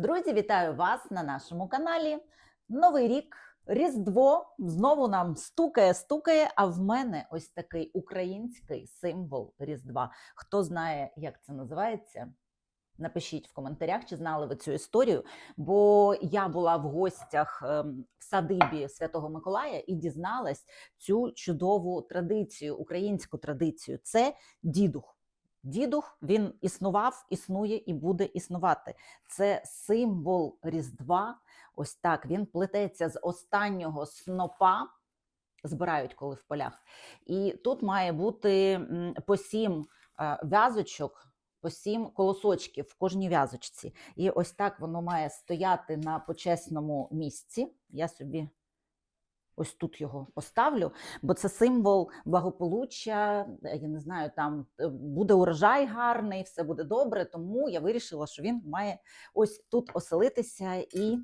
Друзі, вітаю вас на нашому каналі. Новий рік, Різдво знову нам стукає, стукає. А в мене ось такий український символ Різдва. Хто знає, як це називається? Напишіть в коментарях, чи знали ви цю історію. Бо я була в гостях ем, в садибі Святого Миколая і дізналась цю чудову традицію, українську традицію. Це дідух. Дідух він існував, існує і буде існувати. Це символ Різдва. Ось так він плететься з останнього снопа. Збирають коли в полях. І тут має бути по сім е, в'язочок, по сім колосочків в кожній в'язочці. І ось так воно має стояти на почесному місці. Я собі ось тут його поставлю, бо це символ благополуччя. Я не знаю, там е, буде урожай гарний, все буде добре. Тому я вирішила, що він має ось тут оселитися і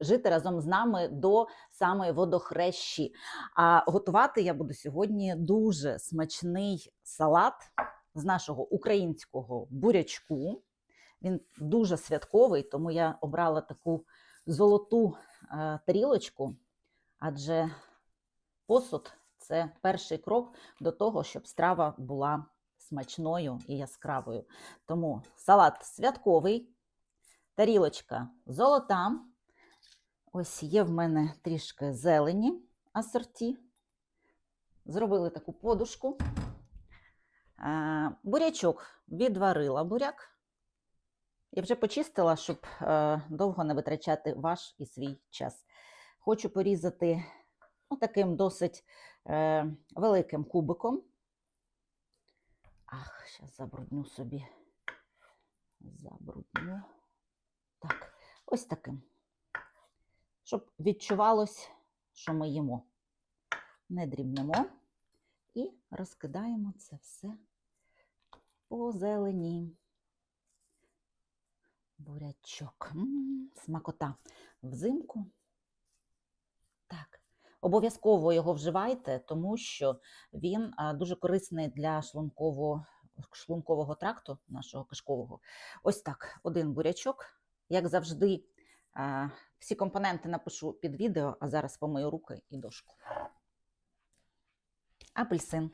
жити разом з нами до самої водохрещі. А готувати я буду сьогодні дуже смачний салат з нашого українського бурячку. Він дуже святковий, тому я обрала таку золоту е, тарілочку, адже посуд це перший крок до того, щоб страва була смачною і яскравою. Тому салат святковий, тарілочка золота. Ось є в мене трішки зелені асорті. Зробили таку подушку. Бурячок відварила буряк. І вже почистила, щоб е, довго не витрачати ваш і свій час. Хочу порізати ну, таким досить е, великим кубиком. Ах, зараз забрудню собі. Забрудню. Так, ось таким. Щоб відчувалось, що ми їмо. Не дрібнемо і розкидаємо це все по зелені. Бурячок. М, Смакота. Взимку. Так. Обов'язково його вживайте, тому що він дуже корисний для шлункового, шлункового тракту нашого кишкового. Ось так, один бурячок. Як завжди, всі компоненти напишу під відео, а зараз помию руки і дошку. Апельсин.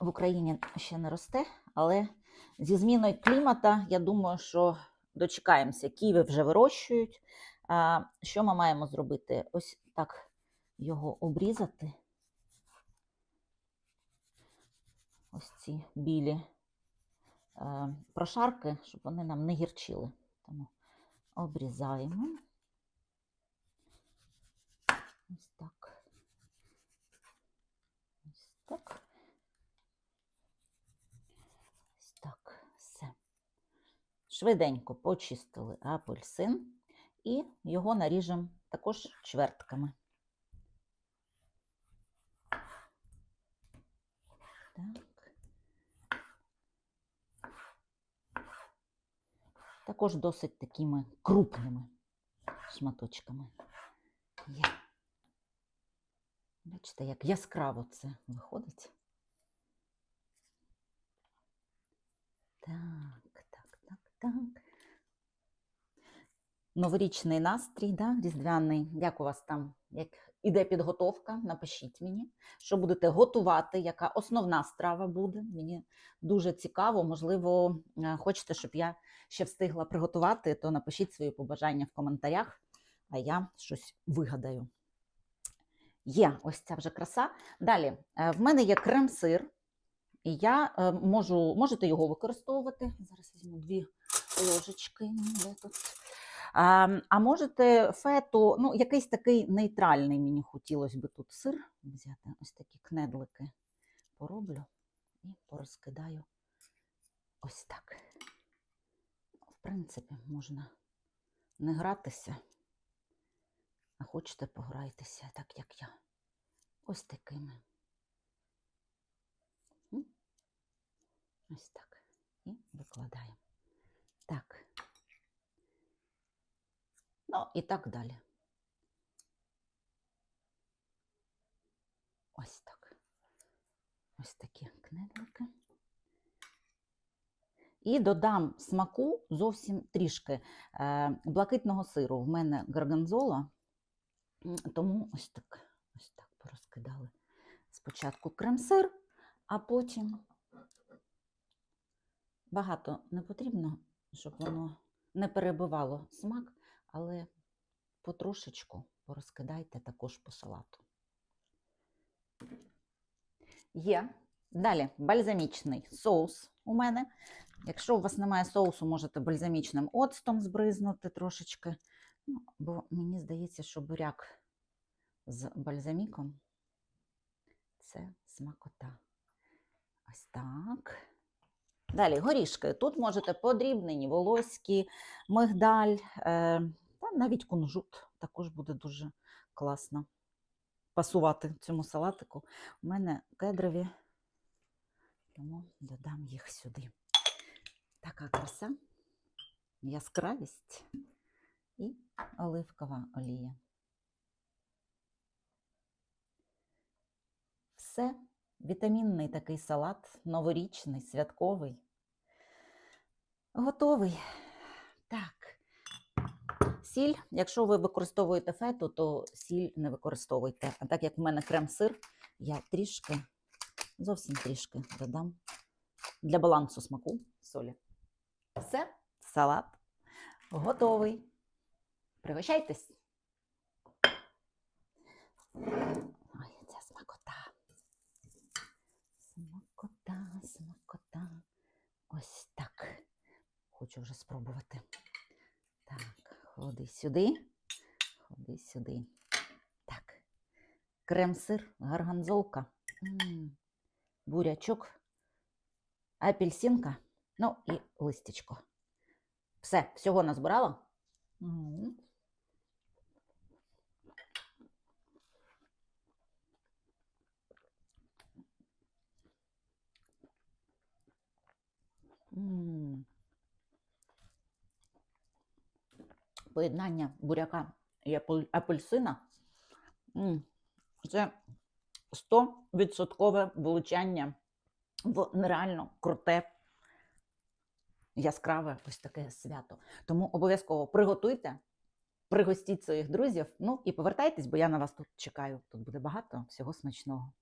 В Україні ще не росте, але зі зміною клімата, я думаю, що дочекаємося. Києві вже вирощують. А, Що ми маємо зробити? Ось так його обрізати. Ось ці білі е, прошарки, щоб вони нам не гірчили. Тому обрізаємо. Ось так. Ось так. Ось так. Все. Швиденько почистили апельсин і його наріжемо також чвертками. Так. Також досить такими крупними шматочками. Є. Бачите, як яскраво це виходить. Так, так, так, так. Новорічний настрій, да, різдвяний. Як у вас там? Як іде підготовка? Напишіть мені, що будете готувати, яка основна страва буде. Мені дуже цікаво. Можливо, е, хочете, щоб я ще встигла приготувати, то напишіть свої побажання в коментарях, а я щось вигадаю. Є ось ця вже краса. Далі, е, в мене є крем-сир, і я е, можу, можете його використовувати. Зараз візьму дві ложечки. Де тут? А, можете фету, ну, якийсь такий нейтральний мені хотілося би тут сир взяти. Ось такі кнедлики пороблю і порозкидаю ось так. В принципі, можна не гратися, а хочете пограйтеся, так як я. Ось такими. Ось так. І викладаємо. Так. Ну і так далі. Ось так. Ось такі кнедлики. І додам смаку зовсім трішки е, блакитного сиру. В мене гарганзола, тому ось так, ось так порозкидали. Спочатку крем-сир, а потім багато не потрібно, щоб воно не перебивало смак, але потрошечку порозкидайте також по салату. Є. Далі бальзамічний соус у мене. Якщо у вас немає соусу, можете бальзамічним оцтом збризнути трошечки. Ну, бо мені здається, що буряк з бальзаміком це смакота. Ось так. Далі горішки. Тут можете подрібнені, волоські, мигдаль, е, та навіть кунжут також буде дуже класно пасувати цьому салатику. У мене кедрові, тому додам їх сюди. Така краса, яскравість і оливкова олія. Все, вітамінний такий салат, новорічний, святковий. Готовий. Так. Сіль, якщо ви використовуєте фету, то сіль не використовуйте. А так як в мене крем-сир, я трішки, зовсім трішки додам для балансу смаку солі. Все, салат готовий. Пригощайтесь. Ой, ця смакота. Смакота, смакота. Ось так. Хочу вже спробувати. Так, ходи сюди, ходи сюди. Так. Крем-сир, гарганзолка, м, бурячок, апельсинка, ну і листечко. Все, всього назбирала. М. Поєднання буряка і апельсина. Це 100% влучання в нереально круте, яскраве ось таке свято. Тому обов'язково приготуйте, пригостіть своїх друзів. Ну і повертайтесь, бо я на вас тут чекаю. Тут буде багато всього смачного.